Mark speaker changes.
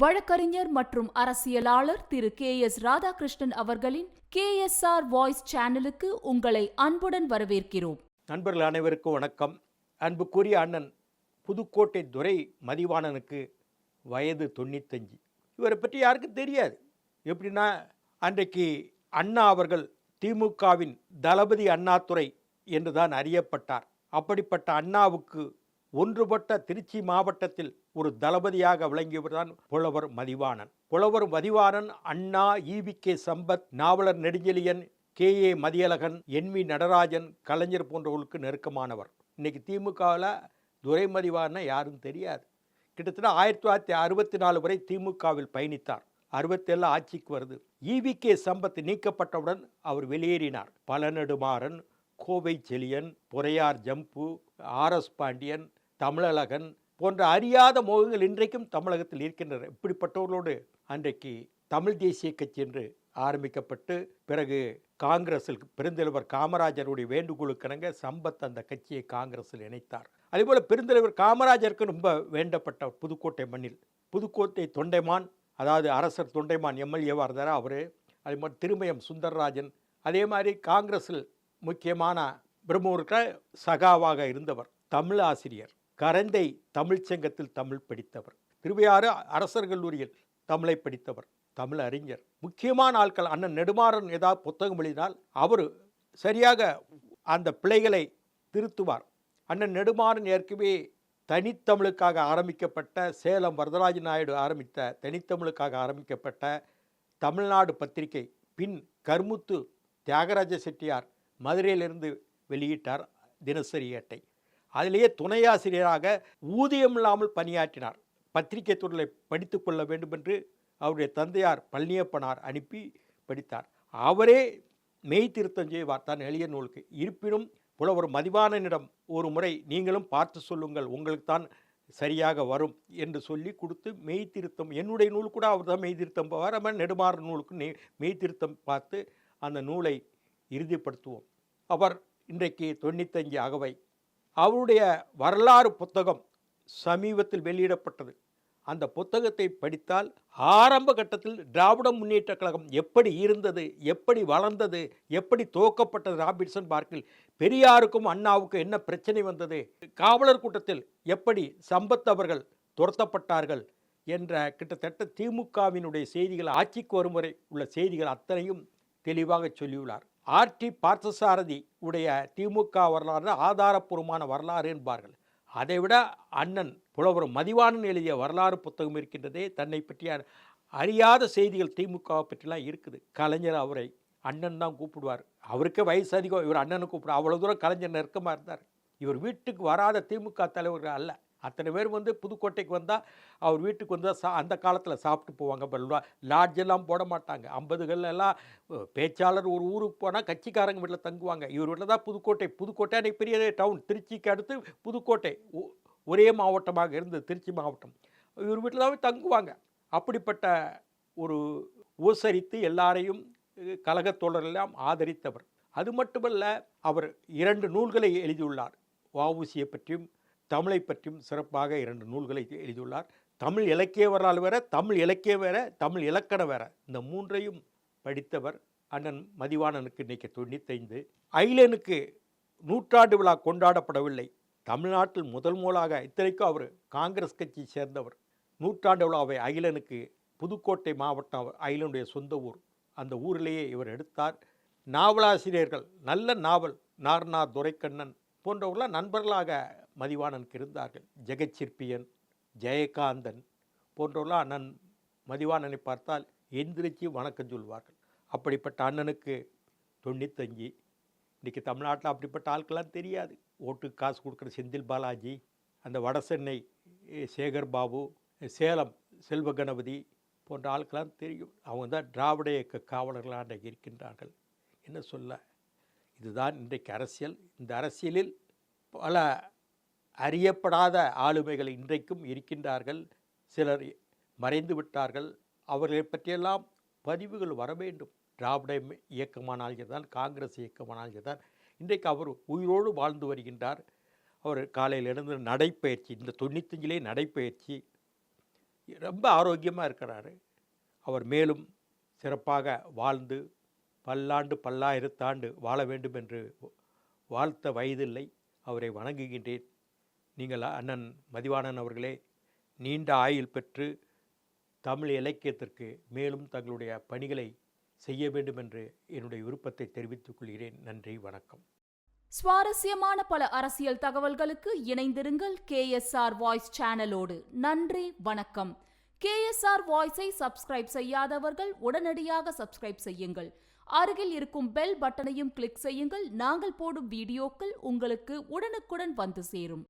Speaker 1: வழக்கறிஞர் மற்றும் அரசியலாளர் திரு கே எஸ் ராதாகிருஷ்ணன் அவர்களின் கே எஸ் ஆர் வாய்ஸ் சேனலுக்கு உங்களை அன்புடன் வரவேற்கிறோம்.
Speaker 2: நண்பர்கள் அனைவருக்கும் வணக்கம். அன்புக்குரிய அண்ணன் புதுக்கோட்டை துரை மதிவாணனுக்கு வயது தொண்ணூத்தஞ்சு. இவரை பற்றி யாருக்கும் தெரியாது. எப்படின்னா அன்றைக்கு அண்ணா அவர்கள் திமுகவின் தளபதி அண்ணாதுரை என்று தான் அறியப்பட்டார். அப்படிப்பட்ட அண்ணாவுக்கு ஒன்றுபட்ட திருச்சி மாவட்டத்தில் ஒரு தளபதியாக விளங்கியவர் தான் புலவர் மதிவாணன். புலவர் Mathivanan Anna E V K Sampath Navalar Nedunchezhiyan K A Mathiyazhagan N V Natarajan Kalaignar போன்றவர்களுக்கு நெருக்கமானவர். இன்றைக்கி திமுகவில் துரைமதிவான யாரும் தெரியாது. கிட்டத்தட்ட ஆயிரத்தி தொள்ளாயிரத்தி அறுபத்தி நாலு வரை திமுகவில் பயணித்தார். அறுபத்தேழு ஆட்சிக்கு வருது. ஈவி கே சம்பத் நீக்கப்பட்டவுடன் அவர் வெளியேறினார். பழநெடுமாறன் கோவை செழியன் பொறையார் ஜம்பு ஆர் எஸ் பாண்டியன் தமிழழகன் போன்ற அறியாத முகங்கள் இன்றைக்கும் தமிழகத்தில் இருக்கின்றன. இப்படிப்பட்டவர்களோடு அன்றைக்கு தமிழ் தேசிய கட்சி என்று ஆரம்பிக்கப்பட்டு பிறகு காங்கிரஸில் பெருந்தலைவர் காமராஜருடைய வேண்டுகோளுக்கிணங்க சம்பத் அந்த கட்சியை காங்கிரஸில் இணைத்தார். அதேபோல் பெருந்தலைவர் காமராஜருக்கு ரொம்ப வேண்டப்பட்ட புதுக்கோட்டை மண்ணில் புதுக்கோட்டை தொண்டைமான் அதாவது அரசர் தொண்டைமான் எம்எல்ஏவாக இருந்தார் அவர் அதே மாதிரி திருமயம் சுந்தரராஜன் அதே மாதிரி காங்கிரஸில் முக்கியமான பிரம்மூர்க சகாவாக இருந்தவர் தமிழ் ஆசிரியர். கரந்தை தமிழ்ச்சங்கத்தில் தமிழ் படித்தவர். திருவையாறு அரசர் கல்லூரியில் தமிழை படித்தவர். தமிழ் அறிஞர். முக்கியமான ஆட்கள் அண்ணன் நெடுமாறன் ஏதாவது புத்தகம் எழுதினால் அவர் சரியாக அந்த பிழைகளை திருத்துவார். அண்ணன் நெடுமாறன் ஏற்கனவே தனித்தமிழுக்காக ஆரம்பிக்கப்பட்ட சேலம் வரதராஜ நாயுடு ஆரம்பித்த தனித்தமிழுக்காக ஆரம்பிக்கப்பட்ட தமிழ்நாடு பத்திரிகை பின் கர்முத்து தியாகராஜ செட்டியார் மதுரையிலிருந்து வெளியிட்டார் தினசரி ஏட்டை. அதிலேயே துணையாசிரியராக ஊதியம் இல்லாமல் பணியாற்றினார். பத்திரிகை துறையை படித்து கொள்ள வேண்டும் என்று அவருடைய தந்தையார் பழனியப்பனார் அனுப்பி படித்தார். அவரே மெய் திருத்தம் செய்வார் தான் எளிய நூலுக்கு. இருப்பினும் புலவர் மதிவானனிடம் ஒரு முறை நீங்களும் பார்த்து சொல்லுங்கள் உங்களுக்கு தான் சரியாக வரும் என்று சொல்லி கொடுத்து மெய் திருத்தம் என்னுடைய நூல் கூட அவர் தான் மெய் திருத்தம் போவார் நம்ம நெடுமாற நூலுக்கு நெய் மெய் திருத்தம் பார்த்து அந்த நூலை இறுதிப்படுத்துவோம். அவர் இன்றைக்கு தொண்ணூத்தஞ்சு அகவை அவருடைய வரலாறு புத்தகம் சமீபத்தில் வெளியிடப்பட்டது. அந்த புத்தகத்தை படித்தால் ஆரம்ப கட்டத்தில் திராவிட முன்னேற்ற கழகம் எப்படி இருந்தது எப்படி வளர்ந்தது எப்படி துவக்கப்பட்டது ராபின்சன் பார்க்கில் பெரியாருக்கும் அண்ணாவுக்கும் என்ன பிரச்சனை வந்தது காவலர் கூட்டத்தில் எப்படி சம்பத் அவர்கள் துரத்தப்பட்டார்கள் என்ற கிட்டத்தட்ட திமுகவினுடைய செய்திகள் ஆட்சிக்கு வரும் வரை உள்ள செய்திகள் அத்தனையும் தெளிவாக சொல்லியுள்ளார். ஆர்டி பார்த்தசாரதி உடைய திமுக வரலாறு ஆதாரப்பூர்வமான வரலாறு என்பார்கள். அதைவிட அண்ணன் புலவர் மதிவாணன் எழுதிய வரலாறு புத்தகம் இருக்கின்றதே தன்னை பற்றிய அறியாத செய்திகள் திமுகவை பற்றிலாம் இருக்குது. கலைஞர் அவரை அண்ணன் தான் கூப்பிடுவார். அவருக்கே வயசு அதிகம். இவர் அண்ணனை கூப்பிடுவார். அவ்வளோ தூரம் கலைஞர் நெருக்கமாக இருந்தார். இவர் வீட்டுக்கு வராத திமுக தலைவர்கள் அல்ல. அத்தனை பேர் வந்து புதுக்கோட்டைக்கு வந்தால் அவர் வீட்டுக்கு வந்தால் சா அந்த காலத்தில் சாப்பிட்டு போவாங்க பல்வா லாட்ஜ் எல்லாம் போட மாட்டாங்க. ஐம்பதுகள்லாம் பேச்சாளர் ஒரு ஊருக்கு போனால் கட்சிக்காரங்க வீட்டில் தங்குவாங்க. இவர் வீட்டில் தான் புதுக்கோட்டை. புதுக்கோட்டை அன்றைக்கு பெரிய டவுன் திருச்சிக்கு அடுத்து புதுக்கோட்டை. ஒ- ஒரே மாவட்டமாக இருந்தது. திருச்சி மாவட்டம். இவர் வீட்டில் தான் தங்குவாங்க. அப்படிப்பட்ட ஒரு ஊசரித்து எல்லாரையும் கழகத்தோழரெல்லாம் தோழரெல்லாம் ஆதரித்தவர். அது மட்டுமல்ல அவர் இரண்டு நூல்களை எழுதியுள்ளார். வஉசியை பற்றியும் தமிழை பற்றியும் சிறப்பாக இரண்டு நூல்களை எழுதியுள்ளார். தமிழ் இலக்கிய வரலாறு வேற தமிழ் இலக்கிய வேற தமிழ் இலக்கணம் வேற. இந்த மூன்றையும் படித்தவர் அண்ணன் மதிவாணனுக்கு இன்றைக்கி தொண்ணூத்தைந்து. ஐலனுக்கு நூற்றாண்டு விழா கொண்டாடப்படவில்லை. தமிழ்நாட்டில் முதல் முதலாக இத்தனைக்கும் அவர் காங்கிரஸ் கட்சியை சேர்ந்தவர். நூற்றாண்டு விழாவை அகிலனுக்கு புதுக்கோட்டை மாவட்டம் அகிலனுடைய சொந்த ஊர். அந்த ஊரிலேயே இவர் எடுத்தார். நாவலாசிரியர்கள் நல்ல நாவல் நார்னா துரைக்கண்ணன் போன்றவர்களாம் நண்பர்களாக மதிவாணனுக்கு இருந்தார்கள் ஜெகச்சிற்பியன் ஜெயகாந்தன் போன்றவர்களாம் அண்ணன் மதிவாணனை பார்த்தால் எந்திரிச்சு வணக்கம் சொல்வார்கள். அப்படிப்பட்ட அண்ணனுக்கு தொண்ணூத்தஞ்சு இன்றைக்கி தமிழ்நாட்டில் அப்படிப்பட்ட ஆட்கள்லாம் தெரியாது. ஓட்டுக்கு காசு கொடுக்குற செந்தில் பாலாஜி அந்த வடசென்னை சென்னை சேகர் பாபு சேலம் செல்வ கணபதி போன்ற ஆட்கள்லாம் தெரியும். அவங்க தான் திராவிட இயக்க காவலர்களாக அன்றைக்கு இருக்கின்றார்கள். என்ன சொல்ல? இதுதான் இன்றைக்கு அரசியல். இந்த அரசியலில் பல அறியப்படாத ஆளுமைகள் இன்றைக்கும் இருக்கின்றார்கள். சிலர் மறைந்து விட்டார்கள். அவர்களை பற்றியெல்லாம் பதிவுகள் வர வேண்டும். திராவிட இயக்கமானால் தான் காங்கிரஸ் இயக்கமானால் தான் இன்றைக்கு அவர் உயிரோடு வாழ்ந்து வருகின்றார். அவர் காலையில் எழுந்து நடைப்பயிற்சி இந்த தொண்ணூத்தஞ்சிலே நடைப்பயிற்சி ரொம்ப ஆரோக்கியமாக இருக்கிறாரு. அவர் மேலும் சிறப்பாக வாழ்ந்து பல்லாண்டு பல்லாயிரத்தாண்டு வாழ வேண்டும் என்று வாழ்த்த வயதில்லை. அவரை வணங்குகின்றேன். நீங்கள்? அண்ணன் மதிவாணன் அவர்களே நீண்ட ஆயுள் பெற்று தமிழ் இலக்கியத்திற்கு மேலும் தங்களுடைய பணிகளை செய்ய வேண்டும் என்று என்னுடைய விருப்பத்தை தெரிவித்துக் கொள்கிறேன். நன்றி வணக்கம்.
Speaker 1: சுவாரஸ்யமான பல அரசியல் தகவல்களுக்கு இணைந்திருங்கள் கேஎஸ்ஆர் வாய்ஸ் சேனலோடு. நன்றி வணக்கம். கேஎஸ்ஆர் வாய்ஸை சப்ஸ்கிரைப் செய்யாதவர்கள் உடனடியாக சப்ஸ்கிரைப் செய்யுங்கள். அருகில் இருக்கும் பெல் பட்டனையும் கிளிக் செய்யுங்கள். நாங்கள் போடும் வீடியோக்கள் உங்களுக்கு உடனுக்குடன் வந்து சேரும்.